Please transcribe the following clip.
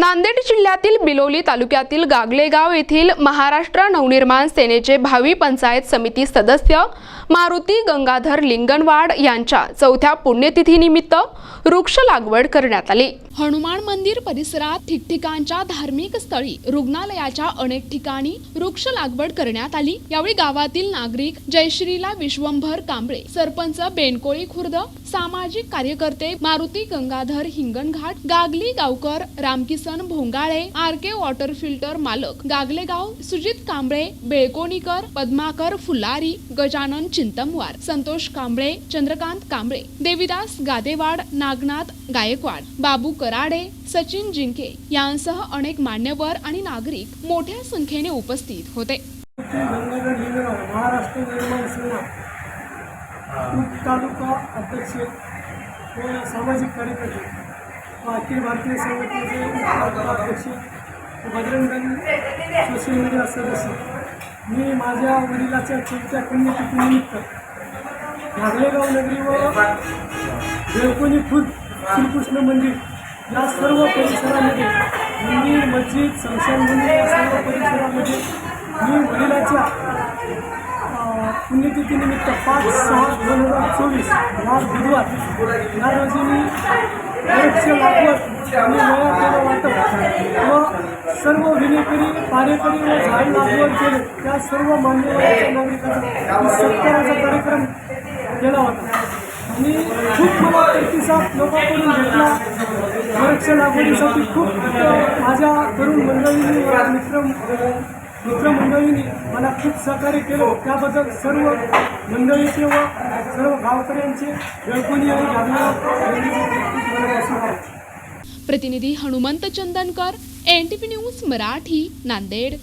नांदेड जिल्ह्यातील बिलोली तालुक्यातील गागलेगाव येथील महाराष्ट्र नवनिर्माण सेनेचे भावी पंचायत समिती सदस्य मारुती गंगाधर लिंगणवाड यांच्या चौथ्या पुण्यतिथीनिमित्त वृक्ष लागवड करण्यात आली. हनुमान मंदिर परिसरात ठिकठिकाणच्या धार्मिक स्थळी रुग्णालयाच्या अनेक ठिकाणी वृक्ष लागवड करण्यात आली. यावेळी गावातील नागरिक जयश्रीला विश्वंभर कांबळे सरपंच बेनकोळी खुर्द सामाजिक कार्यकर्ते मारुती गंगाधर हिंगणघाट गागली गावकर Ramkisan Bhongale R K water filter मालक गागलेगाव सुजित कांबळे बेळकोणीकर पद्माकर फुलारी गजानन चिंतमवार संतोष कांबळे चंद्रकांत कांबळे देविदास गादेवाड नागनाथ गायकवाड बाबू कराडे सचिन जिंके यांसह अनेक मान्यवर आणि नागरिक मोठ्या संख्येने उपस्थित होते. महाराष्ट्र निर्माण तालुका अध्यक्ष व सामाजिक कार्यकर्ते व अखिल भारतीय संघटनेचे उप अध्यक्ष बजरंग सोशल मीडिया सदस्य. मी माझ्या वडिलाच्या चौथ्या पुण्यतिथीनिमित्त नागलेगाव नगरी व देवकोणी खुद श्रीकृष्ण मंदिर या सर्व परिसरामध्ये मंदिर मस्जिद संशयभूमी या सर्व परिसरामध्ये मी वडिलाच्या पुण्यतिथीनिमित्त पाच सहा दोन हजार चोवीस या बुधवार या रोजी मी वृक्ष लागवड आणि नव्या केलं वाटप सर्व विनेकरी पारेकरी व झाड लागवड केले. त्या सर्व मान्यवरांच्या नागरिकांचा सत्काराचा कार्यक्रम केला होता. आणि खूप मला प्रतिसाद लोकांकडून भेटला वृक्ष लागवडीसाठी खूप माझ्या तरुण मंडळींनी मित्र मित्रमंडळींनी मला खूप सहकार्य केलं. त्याबद्दल सर्व मंडळीचे व सर्व गावकऱ्यांचे बेळकोणी आणि प्रतिनिधी Hanumant Chandankar N T news Marathi Nanded.